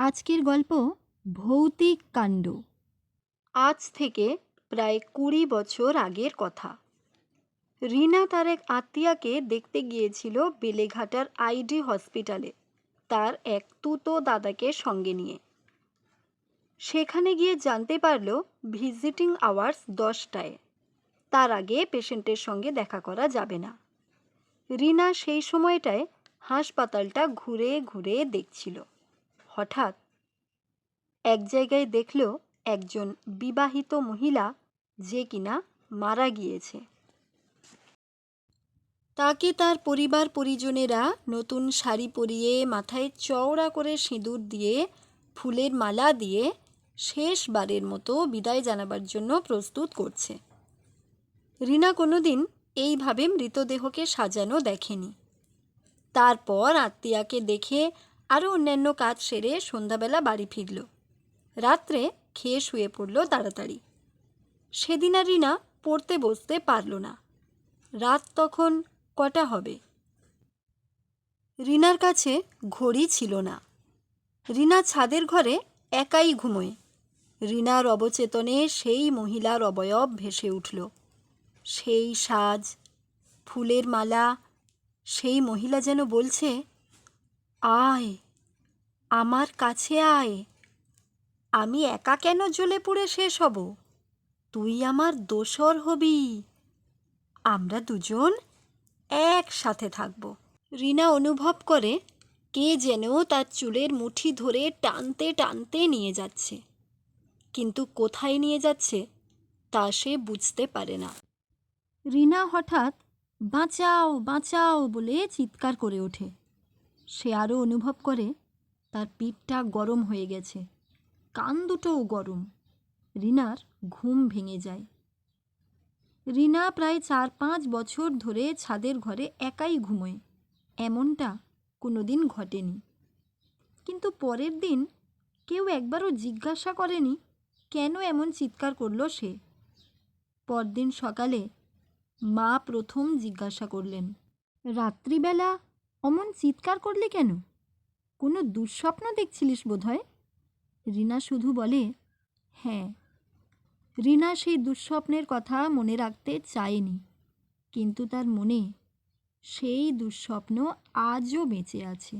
আজকের গল্প ভৌতিক কাণ্ড। আজ থেকে প্রায় কুড়ি বছর আগের কথা। রিনা তার এক আত্মীয়াকে দেখতে গিয়েছিল বেলেঘাটার আইডি হসপিটালে, তার এক তুতো দাদাকে সঙ্গে নিয়ে। সেখানে গিয়ে জানতে পারল ভিজিটিং আওয়ার্স দশটায়। তার আগে পেশেন্টের সঙ্গে দেখা করা যাবে না। রিনা সেই সময়টায় হাসপাতালটা ঘুরে ঘুরে দেখছিল। হঠাৎ এক জায়গায় দেখল একজন বিবাহিত মহিলা যে কিনা মারা গিয়েছে। তাকে তার পরিবার পরিজনেরা নতুন শাড়ি পরিয়ে, মাথায় চওড়া করে সিঁদুর দিয়ে, ফুলের মালা দিয়ে শেষবারের মতো বিদায় জানাবার জন্য প্রস্তুত করছে। রিনা কোনোদিন এইভাবে মৃতদেহকে সাজানো দেখেনি। তারপর আত্মীয়াকে দেখে আরও অন্যান্য কাজ সেরে সন্ধ্যাবেলা বাড়ি ফিরল। রাত্রে খেয়ে শুয়ে পড়ল তাড়াতাড়ি। সেদিন আর রিনা পড়তে বসতে পারল না। রাত তখন কটা হবে? রিনার কাছে ঘড়ি ছিল না। রিনা ছাদের ঘরে একাই ঘুমোয়। রিনার অবচেতনে সেই মহিলার অবয়ব ভেসে উঠল। সেই সাজ, ফুলের মালা, সেই মহিলা যেন বলছে আয়, আমার কাছে আয়। আমি একা কেন জ্বলে পুড়ে শেষ হব? তুই আমার দোসর হবি। আমরা দুজন একসাথে থাকব। রিনা অনুভব করে কে যেন তার চুলের মুঠি ধরে টানতে টানতে নিয়ে যাচ্ছে। কিন্তু কোথায় নিয়ে যাচ্ছে তা সে বুঝতে পারে না। রিনা হঠাৎ, বাঁচাও বাঁচাও বলে চিৎকার করে ওঠে। সে আরও অনুভব করে, তার পিঠটা গরম হয়ে গেছে। কান দুটোও গরম। রিনার ঘুম ভেঙে যায়। রিনা প্রায় চার পাঁচ বছর ধরে ছাদের ঘরে একাই ঘুমোয়। এমনটা কোনো দিন ঘটেনি। কিন্তু পরের দিন কেউ একবারও জিজ্ঞাসা করেনি, কেন এমন চিৎকার করল সে। পরদিন সকালে মা প্রথম জিজ্ঞাসা করলেন, রাত্রিবেলা অমন চিৎকার করলি কেন? কোনো দুঃস্বপ্ন দেখছিলিস বোধহয়? রিনা শুধু বলে হ্যাঁ। রিনা সেই দুঃস্বপ্নের কথা মনে রাখতে চায়নি, কিন্তু তার মনে সেই দুঃস্বপ্ন আজও বেঁচে আছে।